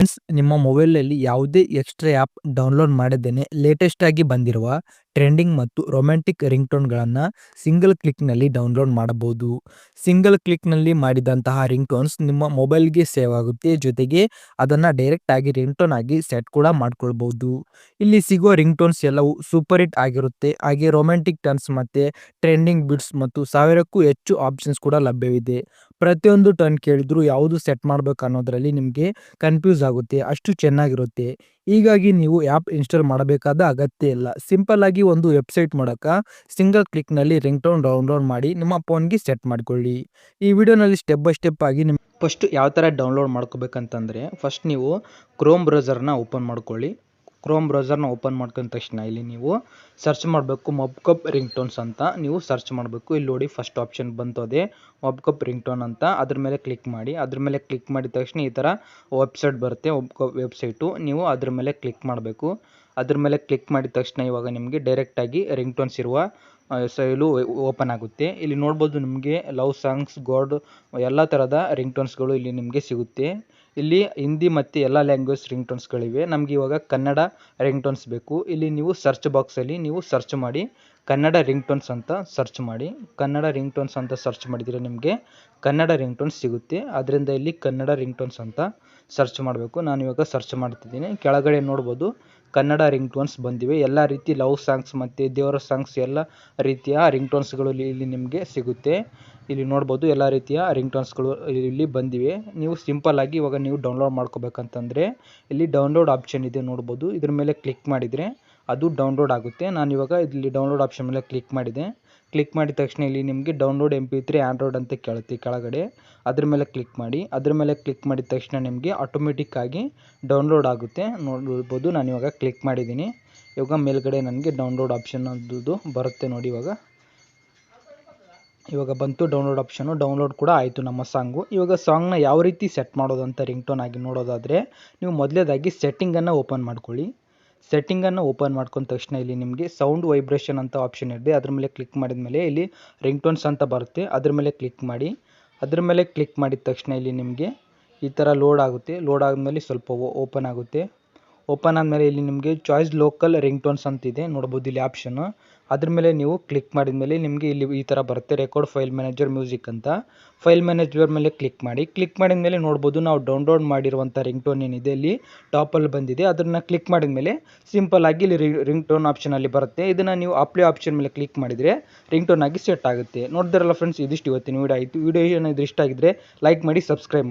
Friends, ನಿಮ್ಮ ಮೊಬೈಲಲ್ಲಿ ಯಾವುದೇ ಎಕ್ಸ್ಟ್ರಾ ಆ್ಯಪ್ ಡೌನ್ಲೋಡ್ ಮಾಡದೇನೆ ಲೇಟೆಸ್ಟ್ ಆಗಿ ಬಂದಿರುವ ಟ್ರೆಂಡಿಂಗ್ ಮತ್ತು ರೊಮ್ಯಾಂಟಿಕ್ ರಿಂಗ್ಟೋನ್ಗಳನ್ನು ಸಿಂಗಲ್ ಕ್ಲಿಕ್ನಲ್ಲಿ ಡೌನ್ಲೋಡ್ ಮಾಡಬಹುದು. ಸಿಂಗಲ್ ಕ್ಲಿಕ್ನಲ್ಲಿ ಮಾಡಿದಂತಹ ರಿಂಗ್ಟೋನ್ಸ್ ನಿಮ್ಮ ಮೊಬೈಲ್ಗೆ ಸೇವ್ ಆಗುತ್ತೆ. ಜೊತೆಗೆ ಅದನ್ನು ಡೈರೆಕ್ಟ್ ಆಗಿ ರಿಂಗ್ ಟೋನ್ ಆಗಿ ಸೆಟ್ ಕೂಡ ಮಾಡ್ಕೊಳ್ಬಹುದು. ಇಲ್ಲಿ ಸಿಗುವ ರಿಂಗ್ಟೋನ್ಸ್ ಎಲ್ಲವೂ ಸೂಪರ್ ಹಿಟ್ ಆಗಿರುತ್ತೆ. ಹಾಗೆ ರೊಮ್ಯಾಂಟಿಕ್ ಟರ್ನ್ಸ್ ಮತ್ತು ಟ್ರೆಂಡಿಂಗ್ ಬಿಟ್ಸ್ ಮತ್ತು ಸಾವಿರಕ್ಕೂ ಹೆಚ್ಚು ಆಪ್ಷನ್ಸ್ ಕೂಡ ಲಭ್ಯವಿದೆ. ಪ್ರತಿಯೊಂದು ಟರ್ನ್ ಕೇಳಿದ್ರು ಯಾವುದು ಸೆಟ್ ಮಾಡಬೇಕು ಅನ್ನೋದ್ರಲ್ಲಿ ನಿಮಗೆ ಕನ್ಫ್ಯೂಸ್ ಆಗುತ್ತೆ, ಅಷ್ಟು ಚೆನ್ನಾಗಿರುತ್ತೆ. ಹೀಗಾಗಿ ನೀವು ಆ್ಯಪ್ ಇನ್ಸ್ಟಾಲ್ ಮಾಡಬೇಕಾದ ಅಗತ್ಯ ಇಲ್ಲ. ಸಿಂಪಲ್ ಆಗಿ ಒಂದು ವೆಬ್ಸೈಟ್ ಮೂಲಕ ಸಿಂಗಲ್ ಕ್ಲಿಕ್ನಲ್ಲಿ ರಿಂಗ್ ಟೋನ್ ಡೌನ್ಲೋಡ್ ಮಾಡಿ ನಿಮ್ಮ ಫೋನ್ಗೆ ಸೆಟ್ ಮಾಡಿಕೊಳ್ಳಿ. ಈ ವಿಡಿಯೋನಲ್ಲಿ ಸ್ಟೆಪ್ ಬೈ ಸ್ಟೆಪ್ ಆಗಿ ನಿಮ್ಮ ಫಸ್ಟ್ ಯಾವ ಥರ ಡೌನ್ಲೋಡ್ ಮಾಡ್ಕೋಬೇಕಂತಂದರೆ ಫಸ್ಟ್ ನೀವು ಕ್ರೋಮ್ ಬ್ರೌಸರ್ನ ಓಪನ್ ಮಾಡ್ಕೊಳ್ಳಿ. ಕ್ರೋಮ್ ಬ್ರೌಸರ್ನ ಓಪನ್ ಮಾಡ್ಕೊಂಡ ತಕ್ಷಣ ಇಲ್ಲಿ ನೀವು ಸರ್ಚ್ ಮಾಡಬೇಕು ಮೊಬ್ಕಪ್ ರಿಂಗ್ ಟೋನ್ಸ್ ಅಂತ. ನೀವು ಸರ್ಚ್ ಮಾಡಬೇಕು. ಇಲ್ಲಿ ನೋಡಿ ಫಸ್ಟ್ ಆಪ್ಷನ್ ಬಂತು ಅದೇ ಮೊಬ್ಕಪ್ ರಿಂಗ್ ಟೋನ್ ಅಂತ. ಅದ್ರ ಮೇಲೆ ಕ್ಲಿಕ್ ಮಾಡಿ. ಅದ್ರ ಮೇಲೆ ಕ್ಲಿಕ್ ಮಾಡಿದ ತಕ್ಷಣ ಈ ಥರ ವೆಬ್ಸೈಟ್ ಬರುತ್ತೆ ವೆಬ್ಸೈಟು ನೀವು ಅದ್ರ ಮೇಲೆ ಕ್ಲಿಕ್ ಮಾಡಬೇಕು. ಅದ್ರ ಮೇಲೆ ಕ್ಲಿಕ್ ಮಾಡಿದ ತಕ್ಷಣ ಇವಾಗ ನಿಮಗೆ ಡೈರೆಕ್ಟಾಗಿ ರಿಂಗ್ ಟೋನ್ಸ್ ಇರುವ ಸೈಲು ಓಪನ್ ಆಗುತ್ತೆ. ಇಲ್ಲಿ ನೋಡ್ಬೋದು ನಿಮಗೆ ಲವ್ ಸಾಂಗ್ಸ್ ಗಾಡ್ ಎಲ್ಲ ಥರದ ರಿಂಗ್ ಟೋನ್ಸ್ಗಳು ಇಲ್ಲಿ ನಿಮಗೆ ಸಿಗುತ್ತೆ. ಇಲ್ಲಿ ಹಿಂದಿ ಮತ್ತು ಎಲ್ಲ ಲ್ಯಾಂಗ್ವೇಜ್ ರಿಂಗ್ ಟೋನ್ಸ್ಗಳಿವೆ ನಮಗೆ ಇವಾಗ ಕನ್ನಡ ರಿಂಗ್ ಟೋನ್ಸ್ ಬೇಕು. ಇಲ್ಲಿ ನೀವು ಸರ್ಚ್ ಬಾಕ್ಸಲ್ಲಿ ನೀವು ಸರ್ಚ್ ಮಾಡಿ ಕನ್ನಡ ರಿಂಗ್ ಟೋನ್ಸ್ ಅಂತ ಸರ್ಚ್ ಮಾಡಿ. ಕನ್ನಡ ರಿಂಗ್ ಟೋನ್ಸ್ ಅಂತ ಸರ್ಚ್ ಮಾಡಿದರೆ ನಿಮಗೆ ಕನ್ನಡ ರಿಂಗ್ ಟೋನ್ಸ್ ಸಿಗುತ್ತೆ. ಅದರಿಂದ ಇಲ್ಲಿ ಕನ್ನಡ ರಿಂಗ್ ಟೋನ್ಸ್ ಅಂತ ಸರ್ಚ್ ಮಾಡಬೇಕು. ನಾನು ಇವಾಗ ಸರ್ಚ್ ಮಾಡ್ತಿದ್ದೀನಿ. ಕೆಳಗಡೆ ನೋಡ್ಬೋದು ಕನ್ನಡ ರಿಂಗ್ ಟೋನ್ಸ್ ಬಂದಿವೆ. ಎಲ್ಲ ರೀತಿ ಲವ್ ಸಾಂಗ್ಸ್ ಮತ್ತು ದೇವರ ಸಾಂಗ್ಸ್ ಎಲ್ಲ ರೀತಿಯ ರಿಂಗ್ ಟೋನ್ಸ್ಗಳು ಇಲ್ಲಿ ನಿಮಗೆ ಸಿಗುತ್ತೆ. ಇಲ್ಲಿ ನೋಡ್ಬೋದು ಎಲ್ಲ ರೀತಿಯ ರಿಂಗ್ ಟೋನ್ಸ್ಗಳು ಇಲ್ಲಿ ಬಂದಿವೆ. ನೀವು ಸಿಂಪಲ್ ಆಗಿ ಇವಾಗ ನೀವು ಡೌನ್ಲೋಡ್ ಮಾಡ್ಕೋಬೇಕಂತಂದರೆ ಇಲ್ಲಿ ಡೌನ್ಲೋಡ್ ಆಪ್ಷನ್ ಇದೆ ನೋಡ್ಬೋದು. ಇದ್ರ ಮೇಲೆ ಕ್ಲಿಕ್ ಮಾಡಿದರೆ ಅದು ಡೌನ್ಲೋಡ್ ಆಗುತ್ತೆ. ನಾನು ಇವಾಗ ಇಲ್ಲಿ ಡೌನ್ಲೋಡ್ ಆಪ್ಷನ್ ಮೇಲೆ ಕ್ಲಿಕ್ ಮಾಡಿದೆ. ಕ್ಲಿಕ್ ಮಾಡಿದ ತಕ್ಷಣ ಇಲ್ಲಿ ನಿಮಗೆ download M P three Android ಅಂತ ಕೇಳುತ್ತೆ ಕೆಳಗಡೆ. ಅದ್ರ ಮೇಲೆ ಕ್ಲಿಕ್ ಮಾಡಿ. ಅದ್ರ ಮೇಲೆ ಕ್ಲಿಕ್ ಮಾಡಿದ ತಕ್ಷಣ ನಿಮಗೆ ಆಟೋಮೆಟಿಕ್ ಆಗಿ ಡೌನ್ಲೋಡ್ ಆಗುತ್ತೆ. ನೋಡ್ಬೋದು ನಾನು ಇವಾಗ ಕ್ಲಿಕ್ ಮಾಡಿದ್ದೀನಿ. ಇವಾಗ ಮೇಲ್ಗಡೆ ನನಗೆ ಡೌನ್ಲೋಡ್ ಆಪ್ಷನ್ ಅದು ಬರುತ್ತೆ ನೋಡಿ ಇವಾಗ. ಇವಾಗ ಬಂತು ಡೌನ್ಲೋಡ್ ಆಪ್ಷನು ಡೌನ್ಲೋಡ್ ಕೂಡ ಆಯಿತು ನಮ್ಮ ಸಾಂಗು ಇವಾಗ ಸಾಂಗ್ನ ಯಾವ ರೀತಿ ಸೆಟ್ ಮಾಡೋದು ಅಂತ ರಿಂಗ್ ಟೋನ್ ಆಗಿ ನೋಡೋದಾದರೆ, ನೀವು ಮೊದಲೇದಾಗಿ ಸೆಟ್ಟಿಂಗನ್ನು ಓಪನ್ ಮಾಡ್ಕೊಳ್ಳಿ. ಸೆಟ್ಟಿಂಗನ್ನು ಓಪನ್ ಮಾಡ್ಕೊಂಡ ತಕ್ಷಣ ಇಲ್ಲಿ ನಿಮಗೆ ಸೌಂಡ್ ವೈಬ್ರೇಷನ್ ಅಂತ ಆಪ್ಷನ್ ಇದೆ ಅದ್ರ ಮೇಲೆ ಕ್ಲಿಕ್ ಮಾಡಿದ ಮೇಲೆ ಇಲ್ಲಿ ರಿಂಗ್ ಟೋನ್ಸ್ ಅಂತ ಬರುತ್ತೆ. ಅದ್ರ ಮೇಲೆ ಕ್ಲಿಕ್ ಮಾಡಿ. ಅದ್ರ ಮೇಲೆ ಕ್ಲಿಕ್ ಮಾಡಿದ ತಕ್ಷಣ ಇಲ್ಲಿ ನಿಮಗೆ ಈ ಥರ ಲೋಡ್ ಆಗುತ್ತೆ. ಲೋಡ್ ಆದಮೇಲೆ ಸ್ವಲ್ಪ ಓಪನ್ ಆಗುತ್ತೆ. ಓಪನ್ ಆದಮೇಲೆ ಇಲ್ಲಿ ನಿಮಗೆ ಚಾಯ್ಸ್ ಲೋಕಲ್ ರಿಂಗ್ ಟೋನ್ಸ್ ಅಂತಿದೆ. ನೋಡ್ಬೋದು ಇಲ್ಲಿ ಆಪ್ಷನ್ನು ಅದ್ರ ಮೇಲೆ ನೀವು ಕ್ಲಿಕ್ ಮಾಡಿದ ಮೇಲೆ ನಿಮಗೆ ಇಲ್ಲಿ ಈ ಥರ ಬರುತ್ತೆ. ರೆಕಾರ್ಡ್ ಫೈಲ್ ಮ್ಯಾನೇಜರ್ ಮ್ಯೂಸಿಕ್ ಅಂತ. ಫೈಲ್ ಮ್ಯಾನೇಜರ್ ಮೇಲೆ ಕ್ಲಿಕ್ ಮಾಡಿ. ಕ್ಲಿಕ್ ಮಾಡಿದ ಮೇಲೆ ನೋಡ್ಬೋದು ನಾವು ಡೌನ್ಲೋಡ್ ಮಾಡಿರುವಂಥ ರಿಂಗ್ ಟೋನ್ ಏನಿದೆ ಇಲ್ಲಿ ಟಾಪಲ್ಲಿ ಬಂದಿದೆ. ಅದನ್ನು ಕ್ಲಿಕ್ ಮಾಡಿದ ಮೇಲೆ ಸಿಂಪಲ್ ಆಗಿ ಇಲ್ಲಿ ರಿಂಗ್ ಟೋನ್ ಆಪ್ಷನಲ್ಲಿ ಬರುತ್ತೆ. ಇದನ್ನು ನೀವು ಅಪ್ಲೈ ಆಪ್ಷನ್ ಮೇಲೆ ಕ್ಲಿಕ್ ಮಾಡಿದರೆ ರಿಂಗ್ ಟೋನ್ ಆಗಿ ಸೆಟ್ ಆಗುತ್ತೆ. ನೋಡಿದ್ರಲ್ಲ ಫ್ರೆಂಡ್ಸ್ ಇದಿಷ್ಟು ಇವತ್ತಿನ ವೀಡಿಯೋ ಆಯಿತು. ವೀಡಿಯೋ ಏನಾದರೂ ಇಷ್ಟ ಆಗಿದ್ರೆ ಲೈಕ್ ಮಾಡಿ ಸಬ್ಸ್ಕ್ರೈಬ್ ಮಾಡಿ.